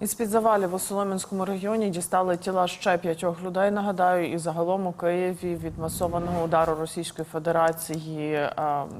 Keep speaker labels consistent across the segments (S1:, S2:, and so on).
S1: Із під завалів у Солом'янському регіоні дістали тіла ще п'ятьох людей. Нагадаю, і загалом у Києві від масованого удару Російської Федерації е,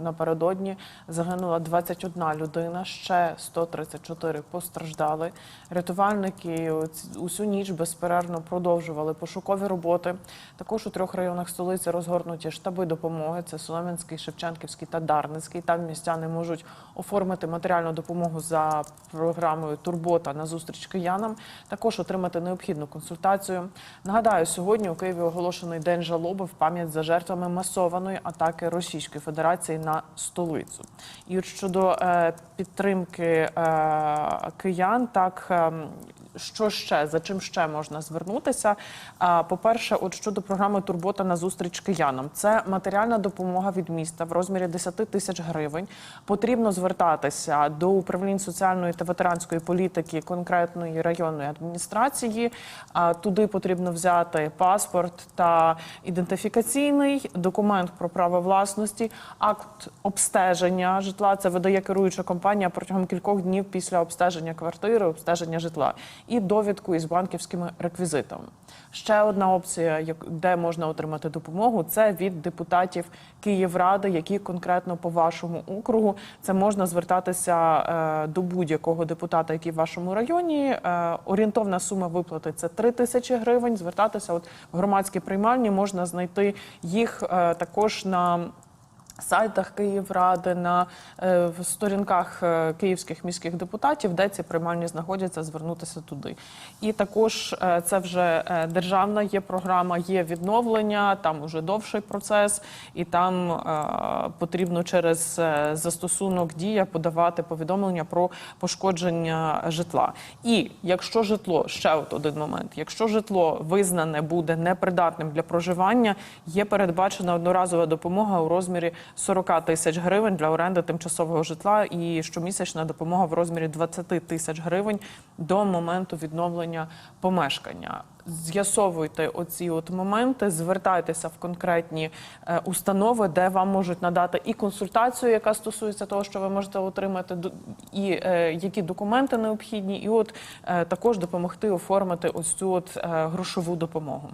S1: напередодні загинула 21 людина. Ще 134 постраждали. Рятувальники усю ніч безперервно продовжували пошукові роботи. Також у трьох районах столиці розгорнуті штаби допомоги. Це Солом'янський, Шевченківський та Дарницький. Там містяни можуть оформити матеріальну допомогу за програмою Турбота на зустріч киянам. Також отримати необхідну консультацію. Нагадаю, сьогодні у Києві оголошений день жалоби в пам'ять за жертвами масованої атаки Російської Федерації на столицю. І от щодо е, підтримки е, киян, так. е, що ще за чим ще можна звернутися? По-перше, от щодо програми Турбота на зустріч киянам, це матеріальна допомога від міста в розмірі 10 тисяч гривень. Потрібно звертатися до управлінь соціальної та ветеранської політики конкретної районної адміністрації. Туди потрібно взяти паспорт та ідентифікаційний документ про право власності, акт обстеження житла. Це видає керуюча компанія протягом кількох днів після обстеження квартири, обстеження житла і довідку із банківськими реквізитами. Ще одна опція, де можна отримати допомогу, це від депутатів Київради, які конкретно по вашому округу. Це можна звертатися е, до будь-якого депутата, який в вашому районі. Е, орієнтовна сума виплати це 3 тисячі гривень. Звертатися от в громадські приймальні можна знайти їх е, також на сайтах Київради, на е, сторінках е, київських міських депутатів, де ці приймальні знаходяться, звернутися туди. І також е, це вже державна є програма, є відновлення, там уже довший процес, і там потрібно через застосунок дія подавати повідомлення про пошкодження житла. І якщо житло ще от один момент, якщо житло визнане буде непридатним для проживання, є передбачена одноразова допомога у розмірі 40 тисяч гривень для оренди тимчасового житла і щомісячна допомога в розмірі 20 тисяч гривень до моменту відновлення помешкання. З'ясовуйте оці от моменти, звертайтеся в конкретні е, установи, де вам можуть надати і консультацію, яка стосується того, що ви можете отримати, і е, які документи необхідні, і от е, також допомогти оформити ось цю от грошову допомогу.